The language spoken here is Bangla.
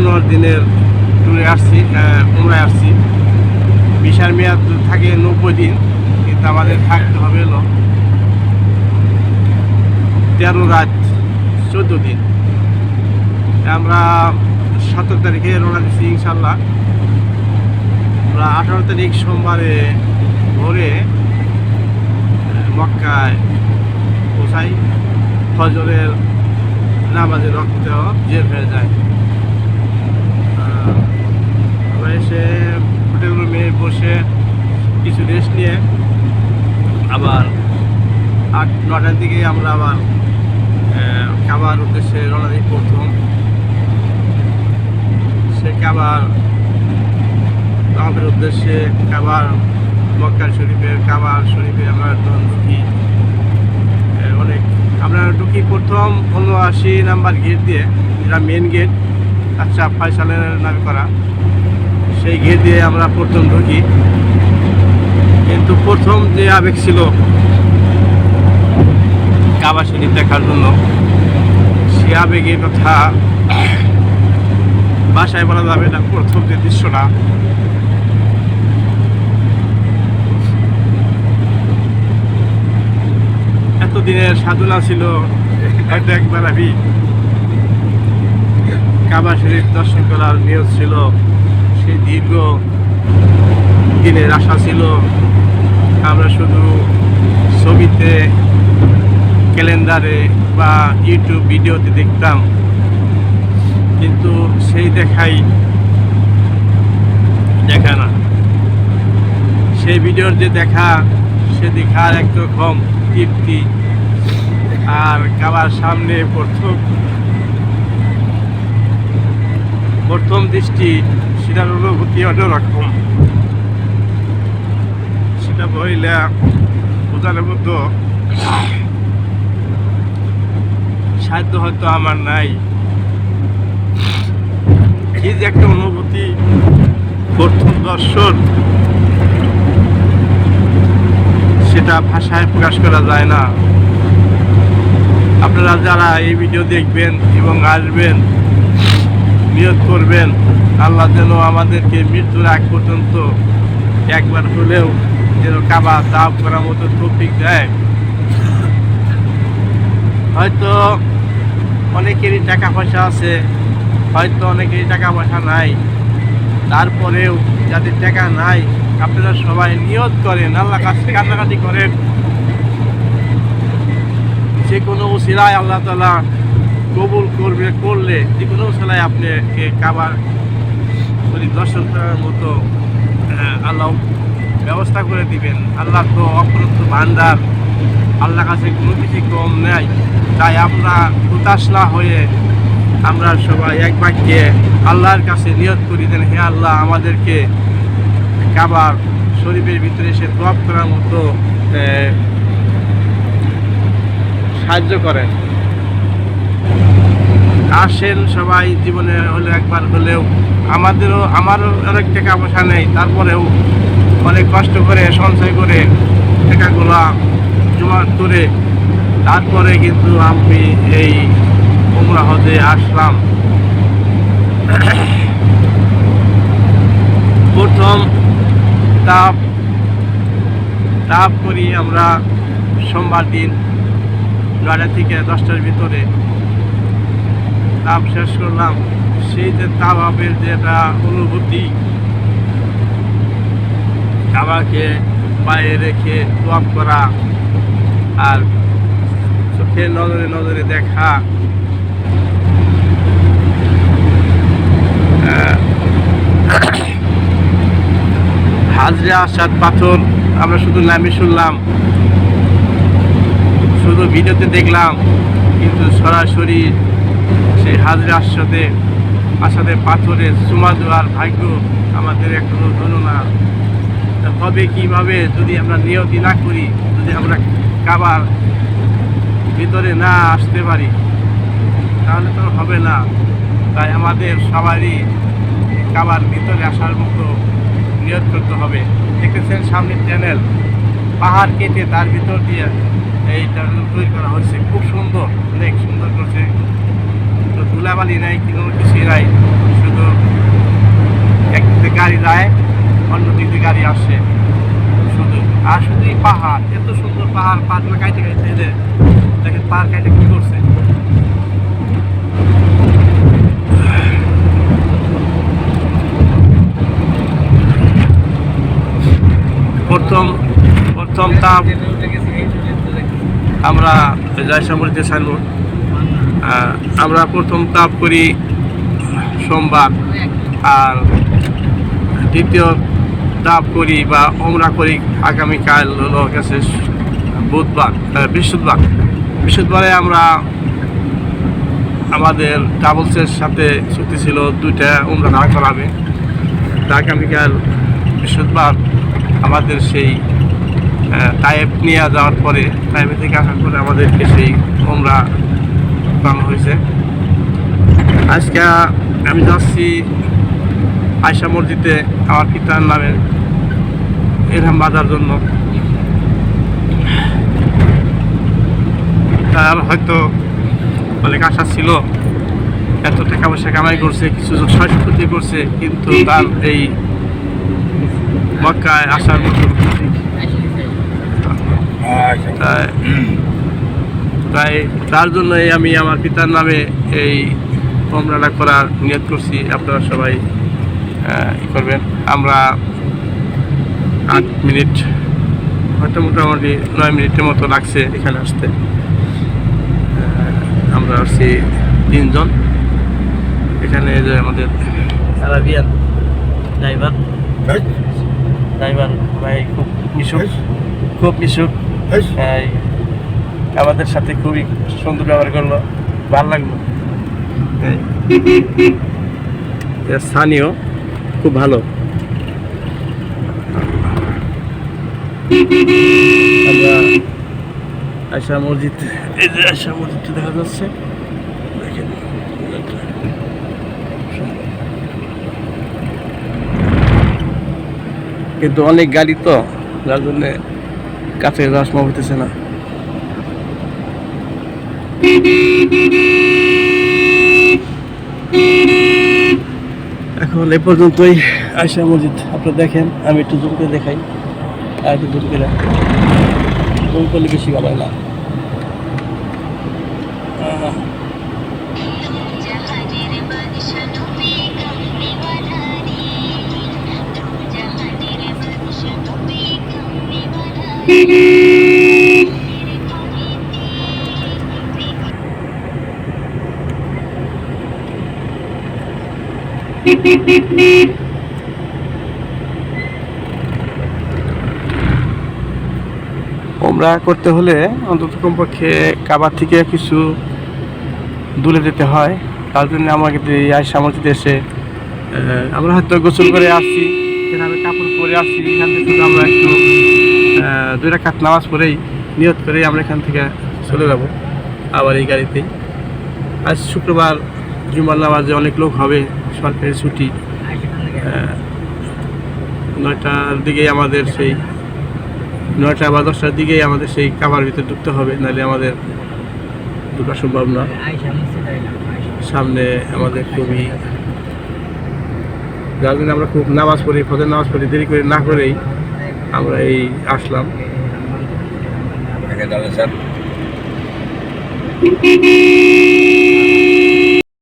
পনেরো দিনের ট্যুরে আসছি উমরায় আসছি। বিশাল মেয়াদ থাকে নব্বই দিন, কিন্তু আমাদের থাকতে হবে হলো তেরো রাত চোদ্দ দিন। আমরা সতেরো তারিখে রওনা দিচ্ছি ইনশাল্লাহ। আমরা আঠারো তারিখ সোমবারে ভোরে মক্কায় পৌঁছাই। ফজরের নামাজে রক্ত জের হয়ে যায়। এসে হোটেল রুমে বসে কিছু রেস্ট নিয়ে আবার আট, নটার দিকে আমরা আবার কাবার উদ্দেশ্যে রওনা দিই প্রথম। সে কাবার আমাদের উদ্দেশ্যে কাবার মক্কা শরীফের কাবার শরীফে আমরা ঢুকি। অনেক, আমরা ঢুকি প্রথম উনআশি নাম্বার গেট দিয়ে, যেটা মেন গেট আচ্ছা ফয়সালের নামে করা। সেই গেট দিয়ে আমরা প্রথম ঢুকি। কিন্তু প্রথম যে আবেগ ছিল কাবা শরীফ দেখার জন্য, সে আবেগের কথা বাসায় বলা যাবে না প্রথম যে দৃশ্যটা। এতদিনের সাধনা ছিল হয়তো একবার আমি কাবা শরীফ দর্শন করার নিয়ত ছিল। সেই দীর্ঘ দিনের আশা ছিল, আমরা শুধু ছবিতে, ক্যালেন্ডারে বা ইউটিউব ভিডিওতে দেখতাম। কিন্তু সেই দেখাই দেখা না। সেই ভিডিওর যে দেখা, সে দেখার একরকম তৃপ্তি আর কাবার সামনে প্রথম প্রথম দৃষ্টি সেটার অনুভূতি অন্যরকম সেটা বইলে বোঝানোর মতো সাধ্য হয়তো আমার নাই। এই যে একটা অনুভূতি, প্রথম দর্শন, সেটা ভাষায় প্রকাশ করা যায় না। আপনারা যারা এই ভিডিও দেখবেন এবং আসবেন নিয়ত করবেন আল্লাহ যেন আমাদেরকে মৃত্যুর আগ পর্যন্ত একবার হলেও যেন কাবা দাব করার মতো টপিক দেয়। হয়তো অনেকেরই টাকা পয়সা আছে, হয়তো অনেকেরই টাকা পয়সা নাই। তারপরেও যাদের টাকা নাই, আপনারা সবাই নিয়ত করেন আল্লাহ কাছে কান্নাকাটি করেন। যে কোনো উসিলায় আল্লাহ তালা কবুল করবে, করলে যে কোনো উসিলায় আপনাকে কাবার দর্শন করার মতো আল্লাহ ব্যবস্থা করে দিবেন আল্লাহ তো অপরন্ত ভান্ডার আল্লাহ কাছে কোনো কিছু কম নেই। তাই আমরা হতাশ না হয়ে আমরা সবাই এক বাক্যে আল্লাহর কাছে নিয়ত করি দেন হে আল্লাহ, আমাদেরকে কাবার শরীফের ভিতরে এসে দোয়াব করার মতো সাহায্য করেন। আসেন সবাই, জীবনে হলে একবার হলেও আমাদেরও, আমারও অনেক টাকা পয়সা নেই, তারপরেও অনেক কষ্ট করে, সঞ্চয় করে টাকাগুলো জমা করে তারপরে কিন্তু আমি এই উমরা হতে আসলাম। প্রথম তাপ তাপ করি আমরা সোমবার দিন নয়টা থেকে দশটার ভিতরে তাপ শেষ করলাম। সেই যে তাপের যেটা অনুভূতি, কাবাকে পায়ে রেখে তোয়াপ করা আর চোখে নজরে নজরে দেখা। হাজরা আসাদ পাথর, আমরা শুধু নামে শুনলাম, শুধু ভিডিওতে দেখলাম, কিন্তু সরাসরি সেই হাজরা আসাদে আসাদের পাথরে চুমা দেওয়ার ভাগ্য আমাদের এখনও হলো না। তা হবে কীভাবে যদি আমরা নিয়তি না করি, যদি আমরা কাবার ভিতরে না আসতে পারি, তাহলে তো হবে না। তাই আমাদের সবারই কাবার ভিতরে আসার মতো নিয়ত করতে হবে। দেখেছেন সামনের চ্যানেল পাহাড় কেটে তার ভিতর দিয়ে এই তৈরি করা হচ্ছে খুব সুন্দর, অনেক সুন্দর করছে। ধুলাবালি নাই, কোনো কিছুই নাই। শুধু দিয়ে গাড়ি যায় অন্য দিক দিয়ে গাড়ি আসে। শুধু, আর শুধু এই পাহাড়, এত সুন্দর পাহাড় পাহাড়গুলো কাইটে কাইটে, এই যে দেখেন পাহাড় কাইটে কি করছে। প্রথম প্রথম আমরা জয়সামরিতে সাইনবোর্ড আমরা প্রথম তাপ করি সোমবার। আর দ্বিতীয় তাপ করি বা ওমরা করি আগামীকাল হলো গেছে বুধবার বৃহস্পতিবার। বৃহস্পতিবারে আমরা আমাদের ট্রাভেলসের সাথে চুক্তি ছিল দুইটা উমরা দাঁড়া করাবে আগামীকাল বৃহস্পতিবার আমাদের সেই টাইপ নিয়ে যাওয়ার পরে টাইপে থেকে আসার পরে আমাদেরকে সেই ওমরা করানো হয়েছে। আজকে আমি যাচ্ছি আয়সা মসজিদে আমার পিতার নামে এরহাম বাজার জন্য। তার হয়তো অনেক আশা ছিল এত টাকা পয়সা কামাই করছে কিছু ক্ষতি করছে কিন্তু তার এই মক্কায় আসার মতো তাই তার জন্যই আমি আমার পিতার নামে এই ওমরাটা করার নিয়োগ করছি। আপনারা সবাই ই করবেন। আমরা আট মিনিট হয়তো মোটামুটি নয় মিনিটের মতো লাগছে এখানে আসতে। আমরা আসছি তিনজন। এখানে যে আমাদের আরাবিয়ান ড্রাইভার। ড্রাইভার ভাই খুব মিশুক। খুব মিশুক। এই আমাদের সাথে খুবই সুন্দর ব্যবহার করল। ভালো লাগল। স্থানীয়, খুব ভালো। আশা মসজিদ, এই যে আশা মসজিদটা দেখা যাচ্ছে। কিন্তু অনেক গাড়ি তো, যার জন্য কাছে যাওয়া হতেছে না। এখন এ পর্যন্তই আয়সা মসজিদ আপনারা দেখেন আমি একটু জুম করে দেখাই। আর একটু জুম করে জুম করলে বেশি ভালো না। আহ, জাহাজের ওমরা করতে হলে অন্তত কমপক্ষে কাবার থেকে কিছু দূরে যেতে হয়। তার জন্য আমাকে মসজিদে এসে আমরা হয়তো গোসল করে আসছি কাপড় পরে আসছি, এখান থেকে আমরা একটু দুই রাখাত নামাজ পরেই নিয়ত করেই আমরা এখান থেকে চলে যাব আবার এই গাড়িতেই। আজ শুক্রবার জুমার নামাজে অনেক লোক হবে, সরকারি ছুটি। নয়টার দিকেই আমাদের সেই, নয়টা বা দশটার দিকেই আমাদের সেই কাবার ভিতরে ঢুকতে হবে, নাহলে আমাদের ঢুকা সম্ভব না সামনে আমাদের খুবই যার জন্য আমরা খুব নামাজ পড়ি, ফজর নামাজ পড়ি, দেরি করে না করেই আমরা এই আসলাম। স্যার।